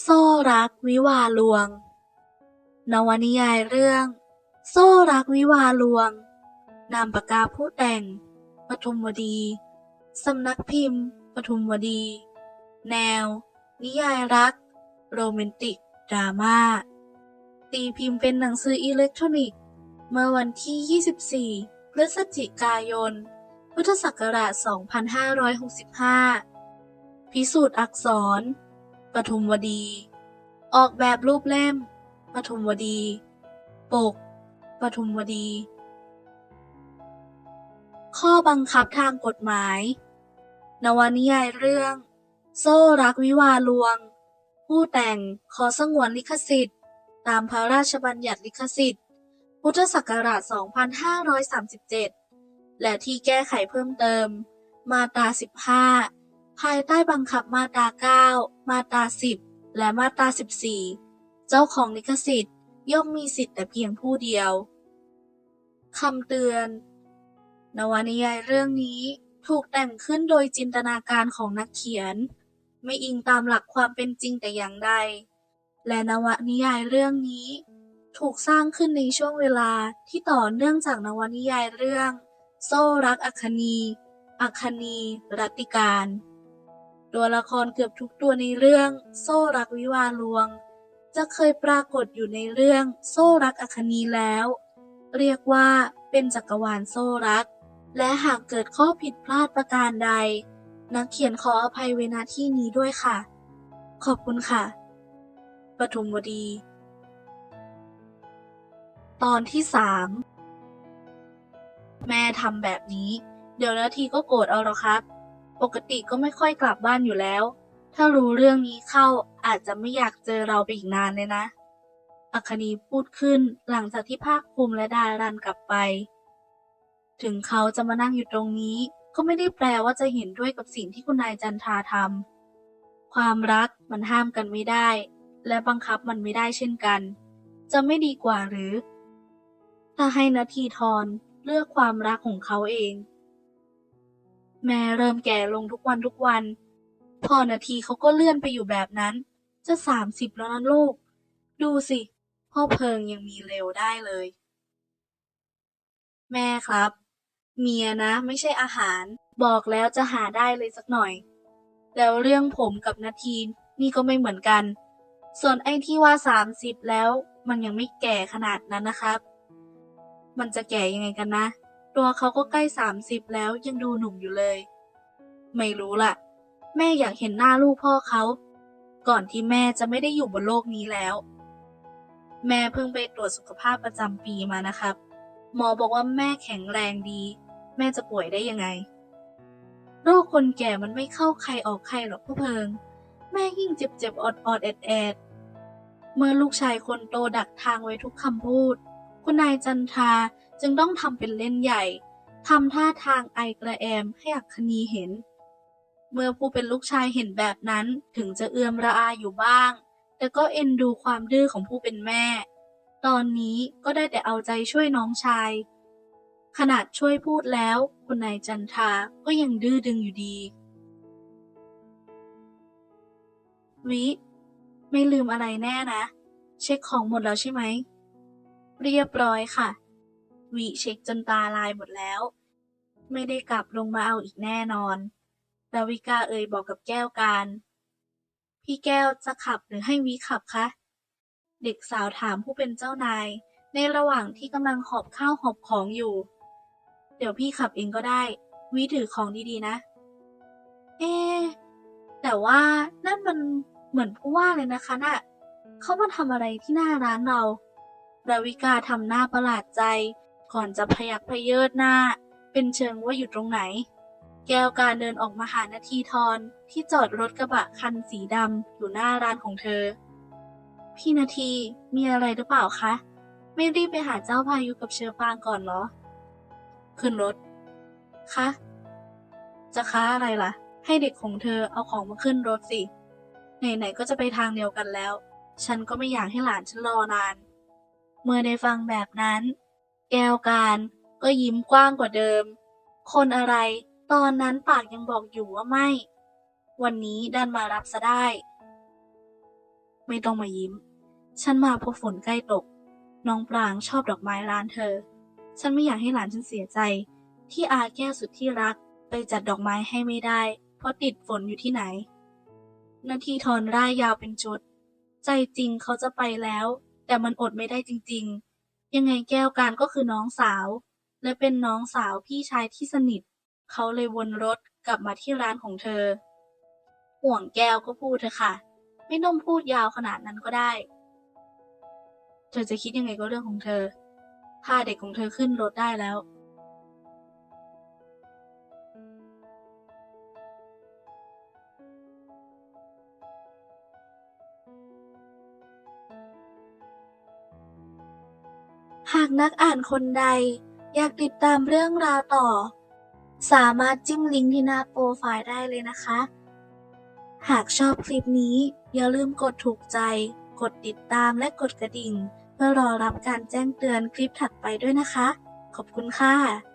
โซ่รักวิวาลวง นวนิยายเรื่อง โซ่รักวิวาลวง นามปากกาผู้แต่ง ปทุมวดี สำนักพิมพ์ ปทุมวดี แนว นิยายรัก โรแมนติก ดราม่า ตีพิมพ์เป็นหนังสืออิเล็กทรอนิกส์ เมื่อวันที่ 24 พฤศจิกายน พุทธศักราช 2565 พิสูจน์อักษร ปทุมวดี ออกแบบรูปเล่ม ปทุมวดี ปก ปทุมวดี ข้อบังคับทางกฎหมาย นวนิยายเรื่อง โซ่รักวิวาลวง ผู้แต่งขอสงวนลิขสิทธิ์ ตามพระราชบัญญัติลิขสิทธิ์ พุทธศักราช 2537 และที่แก้ไขเพิ่มเติม มาตรา 15 ภายใต้บังคับมาตรา 9 มาตรา 10 และมาตรา 14 เจ้าของลิขสิทธิ์ย่อมมีสิทธิ์แต่เพียงผู้เดียว คำเตือน นวนิยายเรื่องนี้ถูกแต่งขึ้นโดยจินตนาการของนักเขียน ไม่อิงตามหลักความเป็นจริงแต่อย่างใด และนวนิยายเรื่องนี้ ถูกสร้างขึ้นในช่วงเวลาที่ต่อเนื่องจากนวนิยายเรื่อง โซ่รักอัคคีอัคคีรัติการ ตัวละครเกือบทุกตัวในเรื่อง โซ่รักวิวาลวง จะเคยปรากฏอยู่ในเรื่อง โซ่รักอคคณีแล้ว เรียกว่าเป็นจักรวาลโซ่รัก และหากเกิดข้อผิดพลาดประการใด นักเขียนขออภัยเวณที่นี้ด้วยค่ะ ขอบคุณค่ะปทุมวดี ตอนที่สามแม่ทำแบบนี้ เดี๋ยวนาทีก็โกรธเอาหรอครับ ปกติก็ไม่ค่อยกลับบ้านอยู่แล้ว ถ้ารู้เรื่องนี้เข้าอาจจะไม่อยากเจอเราไปอีกนานเลยนะ อัคคณีพูดขึ้นหลังจากที่ภาคภูมิและดารันกลับไป ถึงเขาจะมานั่งอยู่ตรงนี้ ก็ไม่ได้แปลว่าจะเห็นด้วยกับสิ่งที่คุณนายจันทราทำความรักมันห้ามกันไม่ได้ และบังคับมันไม่ได้เช่นกัน จะไม่ดีกว่าหรือ ถ้าให้นาทีทรเลือกความรักของเขาเอง แม่เริ่มแก่ลงทุกวันทุกวัน พอนาทีเขาก็เลื่อนไปอยู่แบบนั้น จะสามสิบแล้วนะลูก ดูสิ พ่อเพิงยังมีเร็วได้เลย แม่ครับ เมียนะไม่ใช่อาหาร บอกแล้วจะหาได้เลยสักหน่อย แล้วเรื่องผมกับนาทีนี่ก็ไม่เหมือนกัน ส่วนไอ้ที่ว่าสามสิบแล้ว มันยังไม่แก่ขนาดนั้นนะครับ มันจะแก่ยังไงกันนะ ตัวเขาก็ใกล้สามสิบแล้วยังดูหนุ่มอยู่เลย ไม่รู้ล่ะ แม่อยากเห็นหน้าลูกพ่อเขา ก่อนที่แม่จะไม่ได้อยู่บนโลกนี้แล้ว แม่เพิ่งไปตรวจสุขภาพประจำปีมานะครับ หมอบอกว่าแม่แข็งแรงดี แม่จะป่วยได้ยังไง โรคคนแก่มันไม่เข้าใครออกใครหรอกพ่อเพิง แม่ยิ่งเจ็บเจ็บอดอดแอดแอดเมื่อลูกชายคนโตดักทางไว้ทุกคำพูด คุณนายจันทาจึงต้องทำเป็นเล่นใหญ่ทำท่าทางไอกระแอมให้อักคณีเห็น เมื่อผู้เป็นลูกชายเห็นแบบนั้นถึงจะเอือมระอาอยู่บ้าง แต่ก็เอ็นดูความดื้อของผู้เป็นแม่ ตอนนี้ก็ได้แต่เอาใจช่วยน้องชาย ขนาดช่วยพูดแล้ว คุณนายจันทาก็ยังดื้อดึงอยู่ดี วิ ไม่ลืมอะไรแน่นะ เช็คของหมดแล้วใช่ไหม เรียบร้อยค่ะ วิเช็คจนตาลายหมดแล้ว ไม่ได้กลับลงมาเอาอีกแน่นอนดาวิกาเอ่ยบอกกับแก้วการ พี่แก้วจะขับหรือให้วิขับคะ เด็กสาวถามผู้เป็นเจ้านาย ในระหว่างที่กำลังหอบข้าวหอบของอยู่ เดี๋ยวพี่ขับเองก็ได้ วิถือของดีๆนะ เอ๊แต่ว่านั่นมันเหมือนผู้ว่าเลยนะคะน่ะเขามาทำอะไรที่หน้าร้านเรา ดาวิกาทำหน้าประหลาดใจ ก่อนจะพยักพเยิดหน้า เป็นเชิงว่าอยู่ตรงไหน แก้วการเดินออกมาหานาทีทรที่จอดรถกระบะคันสีดำอยู่หน้าร้านของเธอ พี่นาทีมีอะไรหรือเปล่าคะ ไม่รีบไปหาเจ้าพายุกับเชอปางก่อนเหรอ ขึ้นรถ คะ จะค้าอะไรล่ะ ให้เด็กของเธอเอาของมาขึ้นรถสิ ไหนๆก็จะไปทางเดียวกันแล้ว ฉันก็ไม่อยากให้หลานฉันรอนาน เมื่อได้ฟังแบบนั้น แก้วการก็ยิ้มกว้างกว่าเดิม คนอะไรตอนนั้นปากยังบอกอยู่ว่าไม่ วันนี้ดันมารับซะได้ ไม่ต้องมายิ้ม ฉันมาเพราะฝนใกล้ตก น้องปรางชอบดอกไม้ร้านเธอ ฉันไม่อยากให้หลานฉันเสียใจ ที่อาแก้วสุดที่รักไปจัดดอกไม้ให้ไม่ได้ เพราะติดฝนอยู่ที่ไหน นาทีทอนร่ายยาวเป็นจุด ใจจริงเขาจะไปแล้ว แต่มันอดไม่ได้จริง ๆ ยังไงแก้วการก็คือน้องสาว และเป็นน้องสาวพี่ชายที่สนิท เขาเลยวนรถกลับมาที่ร้านของเธอ ห่วงแก้วก็พูดเถอะค่ะ ไม่ต้องพูดยาวขนาดนั้นก็ได้ เธอจะคิดยังไงก็เรื่องของเธอพาเด็กของเธอขึ้นรถได้แล้ว หากนักอ่านคนใด อยากติดตามเรื่องราวต่อ สามารถจิ้มลิงก์ที่หน้าโปรไฟล์ได้เลยนะคะ หากชอบคลิปนี้ อย่าลืมกดถูกใจ กดติดตามและกดกระดิ่ง เพื่อรอรับการแจ้งเตือนคลิปถัดไปด้วยนะคะ ขอบคุณค่ะ